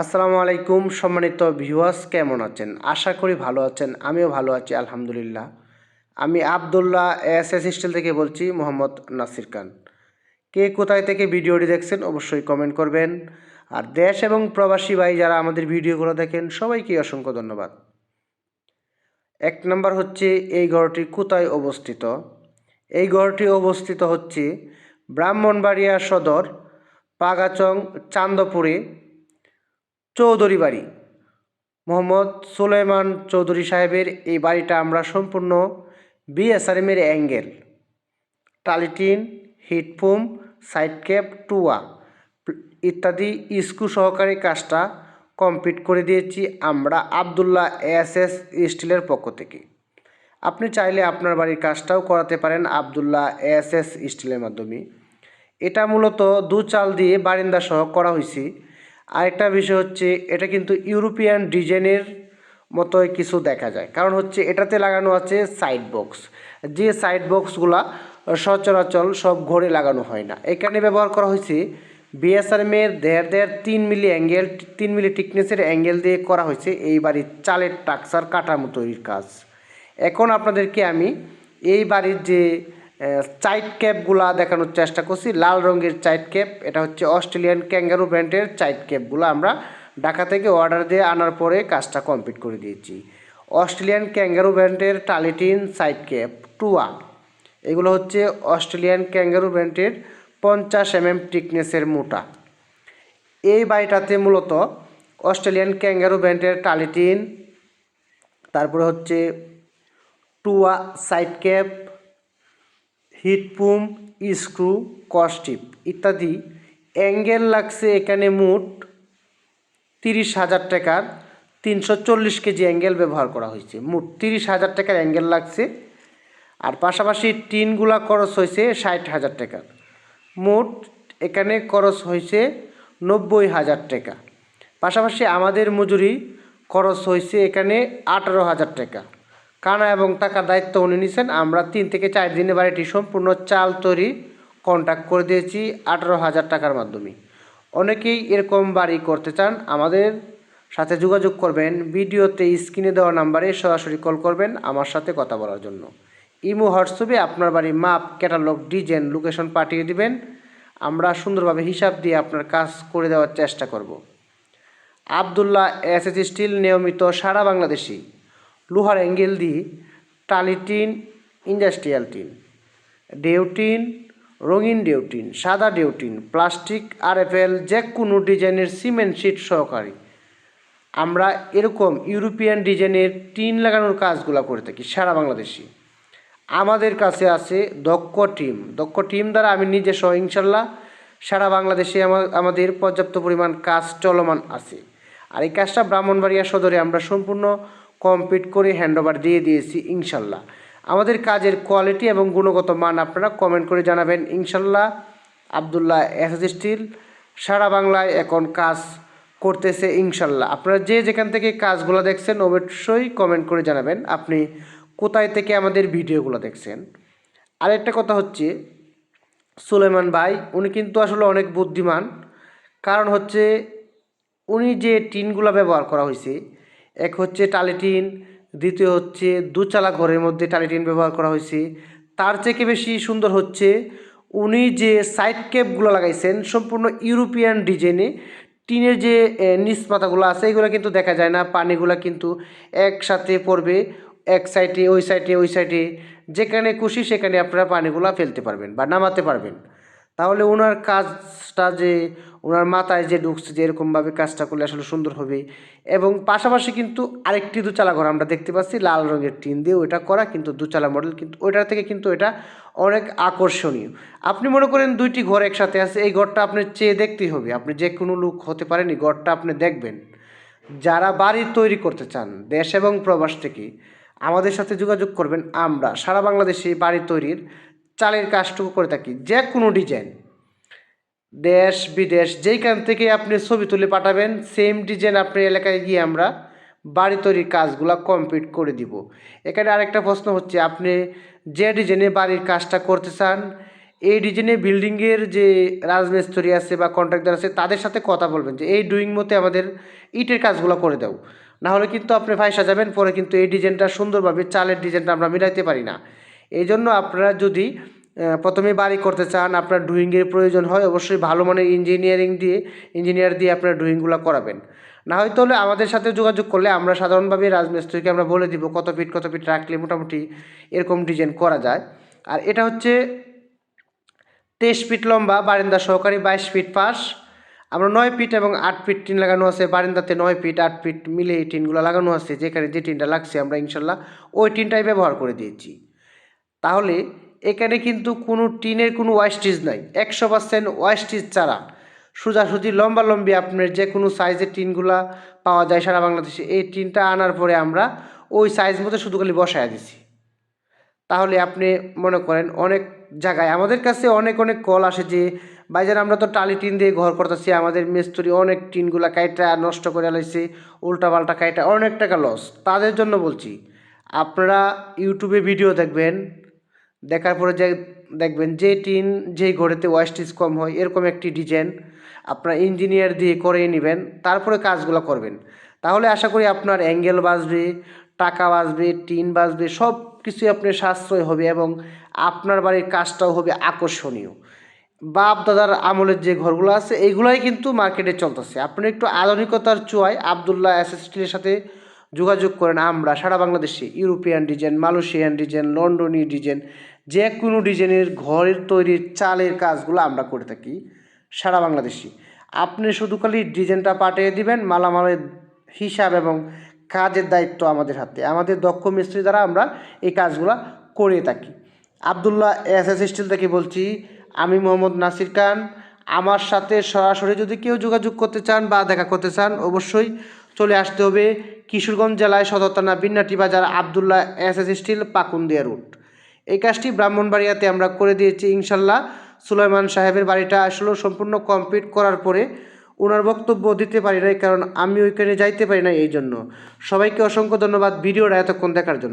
আসসালামু আলাইকুম সম্মানিত ভিউয়ার্স, কেমন আছেন? আশা করি ভালো আছেন, আমিও ভালো আছি, আলহামদুলিল্লাহ। আমি আবদুল্লাহ এস এস স্টিল থেকে বলছি, মোহাম্মদ নাসির খান। কে কোথায় থেকে ভিডিওটি দেখছেন, অবশ্যই কমেন্ট করবেন। আর দেশ এবং প্রবাসী ভাই যারা আমাদের ভিডিওগুলো দেখেন, সবাইকে অসংখ্য ধন্যবাদ। এক নম্বর হচ্ছে, এই ঘরটি কোথায় অবস্থিত? এই ঘরটি অবস্থিত হচ্ছে ব্রাহ্মণবাড়িয়া সদর, পাগাচং, চান্দপুরে। চৌধুরী বাড়ি। মোহাম্মদ সুলেমান চৌধুরী সাহেবের এই বাড়িটা আমরা সম্পূর্ণ বিএসআরএমের অ্যাঙ্গেল। টালিটিন হিটফোম সাইড ক্যাপ, টুয়া ইত্যাদি স্ক্রু সহকারে কাজটা কমপ্লিট করে দিয়েছি আমরা আবদুল্লাহ এস এস স্টিলের পক্ষ থেকে। আপনি চাইলে আপনার বাড়ির কাজটাও করাতে পারেন আবদুল্লাহ এস এস স্টিলের মাধ্যমে। এটা মূলত দু চাল দিয়ে বারিন্দা সহ করা হয়েছে। আরেকটা বিষয় হচ্ছে, এটা কিন্তু ইউরোপিয়ান ডিজাইনের মতোই কিছু দেখা যায়। কারণ হচ্ছে, এটাতে লাগানো আছে সাইড বক্স যে সাইড বক্সগুলা সচরাচর সব ঘরে লাগানো হয় না। এখানে ব্যবহার করা হয়েছে বিএসআরএমের দেড় দেড় তিন মিলি অ্যাঙ্গেল তিন মিলি টিকনেসের অ্যাঙ্গেল দিয়ে করা হয়েছে এই বাড়ির চালের টাকসার কাঠামো তৈরির কাজ। এখন আপনাদেরকে আমি এই বাড়ির যে চাইট ক্যাপগুলা দেখানোর চেষ্টা করছি, লাল রঙের চাইট ক্যাপ, এটা হচ্ছে অস্ট্রেলিয়ান ক্যাঙ্গারু ব্র্যান্ডের চাইট ক্যাপগুলো আমরা ঢাকা থেকে অর্ডার দিয়ে আনার পরে কাজটা কমপ্লিট করে দিয়েছি। অস্ট্রেলিয়ান ক্যাঙ্গারু ব্র্যান্ডের টালিটিন সাইড ক্যাপ টু ওয়ান এগুলো হচ্ছে অস্ট্রেলিয়ান ক্যাঙ্গারু ব্র্যান্ডের পঞ্চাশ এম এম টিকনেসের মোটা। এই বাড়িটাতে মূলত অস্ট্রেলিয়ান ক্যাঙ্গারু ব্র্যান্ডের টালিটিন, তারপরে হচ্ছে টুয়া side cap heat foam screw, কস্টিপ ইত্যাদি। অ্যাঙ্গেল লাগছে এখানে মোট তিরিশ হাজার টাকার। তিনশো চল্লিশ কেজি অ্যাঙ্গেল ব্যবহার করা হয়েছে। মোট তিরিশ হাজার টাকার অ্যাঙ্গেল লাগছে। আর পাশাপাশি টিনগুলা খরচ হয়েছে ষাট হাজার টাকার মোট এখানে খরচ হয়েছে নব্বই হাজার টাকা। পাশাপাশি আমাদের মজুরি খরচ হয়েছে এখানে আঠারো হাজার টাকা। কানা এবং টাকার দায়িত্ব উনি নিছেন। আমরা তিন থেকে চার দিনে বাড়িটি সম্পূর্ণ চাল তৈরি কন্ট্যাক্ট করে দিয়েছি আঠারো হাজার টাকার মাধ্যমে। অনেকেই এরকম বাড়ি করতে চান, আমাদের সাথে যোগাযোগ করবেন, ভিডিওতে স্ক্রিনে দেওয়া নাম্বারে সরাসরি কল করবেন আমার সাথে কথা বলার জন্য। ইমো, হোয়াটসঅ্যাপে আপনার বাড়ির মাপ, ক্যাটালগ, ডিজাইন, লোকেশন পাঠিয়ে দিবেন। আমরা সুন্দরভাবে হিসাব দিয়ে আপনার কাজ করে দেওয়ার চেষ্টা করব। আবদুল্লাহ এস এস স্টিল নিয়মিত সারা বাংলাদেশি লোহার অ্যাঙ্গেল দিয়ে টালিটিন ইন্ডাস্ট্রিয়াল টিন ডেউটিন রঙিন ডেউটিন সাদা ডেউটিন প্লাস্টিক আর এল যে কোনো ডিজাইনের সিমেন্ট শিট সহকারী। আমরা এরকম ইউরোপিয়ান ডিজাইনের টিন লাগানোর কাজগুলো করে থাকি সারা বাংলাদেশি। আমাদের কাছে আছে দক্ষ টিম। দক্ষ টিম দ্বারা আমি নিজে সহ ইনশাল্লাহ সারা বাংলাদেশে আমাদের পর্যাপ্ত পরিমাণ কাজ চলমান আছে। আর এই কাজটা ব্রাহ্মণবাড়িয়া সদরে আমরা সম্পূর্ণ কমপ্লিট করে হ্যান্ডওভার দিয়ে দিয়েছি, ইনশাল্লাহ। আমাদের কাজের কোয়ালিটি এবং গুণগত মান আপনারা কমেন্ট করে জানাবেন, ইনশাল্লাহ। আবদুল্লাহ এস স্টিল, সারা বাংলায় এখন কাজ করতেছে, ইনশাল্লাহ। আপনারা যে যেখান থেকে কাজগুলো দেখছেন, অবশ্যই কমেন্ট করে জানাবেন, আপনি কোথায় থেকে আমাদের ভিডিওগুলো দেখছেন। আরেকটা কথা হচ্ছে, সুলেমান ভাই, উনি কিন্তু আসলে অনেক বুদ্ধিমান। কারণ হচ্ছে, উনি যে টিনগুলো ব্যবহার করা হয়েছে এক হচ্ছে টালিটিন দ্বিতীয় হচ্ছে দুচালা ঘরের মধ্যে টালিটিন ব্যবহার করা হয়েছে। তার থেকে বেশি সুন্দর হচ্ছে উনি যে সাইড ক্যাপগুলো লাগাইছেন, সম্পূর্ণ ইউরোপিয়ান ডিজাইনে টিনের যে নিচ পাতাগুলো আছে, এগুলো কিন্তু দেখা যায় না। পানিগুলো কিন্তু একসাথে পড়বে, এক সাইডে ওই সাইডে ওই সাইডে যেখানে খুশি সেখানে আপনারা পানিগুলো ফেলতে পারবেন বা নামাতে পারবেন। তাহলে ওনার কাজটা যে, ওনার মাথায় যে ঢুকছে যে এরকমভাবে কাজটা করলে আসলে সুন্দর হবে। এবং পাশাপাশি কিন্তু আরেকটি দুচালা ঘর আমরা দেখতে পাচ্ছি, লাল রঙের টিন দিয়ে ওইটা করা কিন্তু দুচালা মডেল কিন্তু ওইটার থেকে কিন্তু এটা অনেক আকর্ষণীয়। আপনি মনে করেন দুইটি ঘর একসাথে আছে, এই ঘরটা আপনি চেয়ে দেখতেই হবে। আপনি যে কোনো লোক হতে পারেন ঘরটা আপনি দেখবেন। যারা বাড়ি তৈরি করতে চান, দেশ এবং প্রবাস থেকে, আমাদের সাথে যোগাযোগ করবেন আমরা। সারা বাংলাদেশে বাড়ি তৈরির চালের কাজটুকু করে থাকি, যে কোনো ডিজাইন দেশ, বিদেশ, যেইখান থেকে আপনি ছবি তুলে পাঠাবেন সেম ডিজাইন আপনার এলাকায় গিয়ে আমরা বাড়ি তৈরির কাজগুলো কমপ্লিট করে দিব। এখানে আরেকটা প্রশ্ন হচ্ছে, আপনি যে ডিজাইনে বাড়ির কাজটা করতে চান, এই ডিজাইনে বিল্ডিংয়ের যে রাজমিস্ত্রি আছে বা কন্ট্রাক্টর আছে, তাদের সাথে কথা বলবেন যে, এই ডুইং মতে আমাদের ইটের কাজগুলো করে দাও। না হলে কিন্তু আপনি ফাইসা যাবেন, পরে কিন্তু এই ডিজাইনটা সুন্দরভাবে চালের ডিজাইনটা আমরা মিলাইতে পারি না। এই জন্য আপনারা যদি প্রথমে বাড়ি করতে চান, আপনার ডুইংয়ের প্রয়োজন হয়, অবশ্যই ভালো মানের ইঞ্জিনিয়ারিং দিয়ে ইঞ্জিনিয়ার দিয়ে আপনার ডুইংগুলো করাবেন। না হয়তো হলে আমাদের সাথে যোগাযোগ করলে আমরা সাধারণভাবে রাজমিস্ত্রিকে আমরা বলে দিব, কত ফিট কত ফিট রাখলে মোটামুটি এরকম ডিজাইন করা যায়। আর এটা হচ্ছে তেইশ ফিট লম্বা, বারিন্দা সহকারী বাইশ ফিট পাশ। আমরা নয় ফিট এবং আট ফিট টিন লাগানো আছে, বারিন্দাতে নয় ফিট, আট ফিট মিলে এই টিনগুলো লাগানো আছে, যেখানে যে টিনটা লাগছে আমরা ইনশাল্লাহ ওই টিনটাই ব্যবহার করে দিয়েছি। তাহলে এখানে কিন্তু কোনো টিনের কোনো ওয়াইস্টিজ নাই। একশো পার্সেন্ট ওয়াইস্টিজ ছাড়া। সোজাসুজি লম্বা লম্বি আপনার যে কোনো সাইজের টিনগুলা পাওয়া যায় সারা বাংলাদেশে। এই টিনটা আনার পরে আমরা ওই সাইজ মতো শুধু খালি বসায় দিছি। তাহলে আপনি মনে করেন অনেক জায়গায় আমাদের কাছে অনেক অনেক কল আসে যে বাইজান আমরা তো টালি টিন দিয়ে ঘর করতেছি, আমাদের মিস্ত্রি অনেক টিনগুলা কাইটা নষ্ট করে লাইছে উল্টা পাল্টা কাইটা অনেক টাকা লস। তাদের জন্য বলছি, আপনারা ইউটিউবে ভিডিও দেখবেন দেখার পরে যে দেখবেন যে টিন যেই ঘরেতে ওয়াস্টিজ কম হয়, এরকম একটি ডিজাইন আপনার ইঞ্জিনিয়ার দিয়ে করে নেবেন, তারপরে কাজগুলো করবেন। তাহলে আশা করি আপনার অ্যাঙ্গেল বাঁচবে, টাকা বাঁচবে, টিন বাঁচবে, সব কিছুই আপনার সাশ্রয় হবে এবং আপনার বাড়ির কাজটাও হবে আকর্ষণীয়। বাপ দাদার আমলের যে ঘরগুলো আছে, এইগুলাই কিন্তু মার্কেটে চলতেছে। আপনি একটু আধুনিকতার চোয়ায় আবদুল্লাহ অ্যাসেস্টিলের সাথে যোগাযোগ করেন, আমরা সারা বাংলাদেশে ইউরোপিয়ান ডিজাইন, মালয়েশিয়ান ডিজাইন, লন্ডনীয় ডিজাইন যে কোনো ডিজাইনের ঘরের তৈরির চালের কাজগুলো আমরা করে থাকি সারা বাংলাদেশি। আপনি শুধু খালি ডিজাইনটা পাঠিয়ে দিবেন, মালামালের হিসাব এবং কাজের দায়িত্ব আমাদের হাতে। আমাদের দক্ষ মিস্ত্রি দ্বারা আমরা এই কাজগুলো করে থাকি। আবদুল্লাহ এস এস স্টিল থেকে বলছি, আমি মোহাম্মদ নাসির খান। আমার সাথে সরাসরি যদি কেউ যোগাযোগ করতে চান বা দেখা করতে চান, অবশ্যই চলে আসতে হবে কিশোরগঞ্জ জেলায় সদর থানা বিন্নাটি বাজার Abdullah S S steel Pakundia route এই কাজটি ব্রাহ্মণবাড়িয়াতে আমরা করে দিয়েছি, ইনশাল্লাহ। সুলাইমান সাহেবের বাড়িটা আসলে সম্পূর্ণ কমপ্লিট করার পরে ওনার বক্তব্য দিতে পারি নাই, কারণ আমি ওইখানে যাইতে পারি না এই জন্য। সবাইকে অসংখ্য ধন্যবাদ ভিডিওটা এতক্ষণ দেখার জন্য।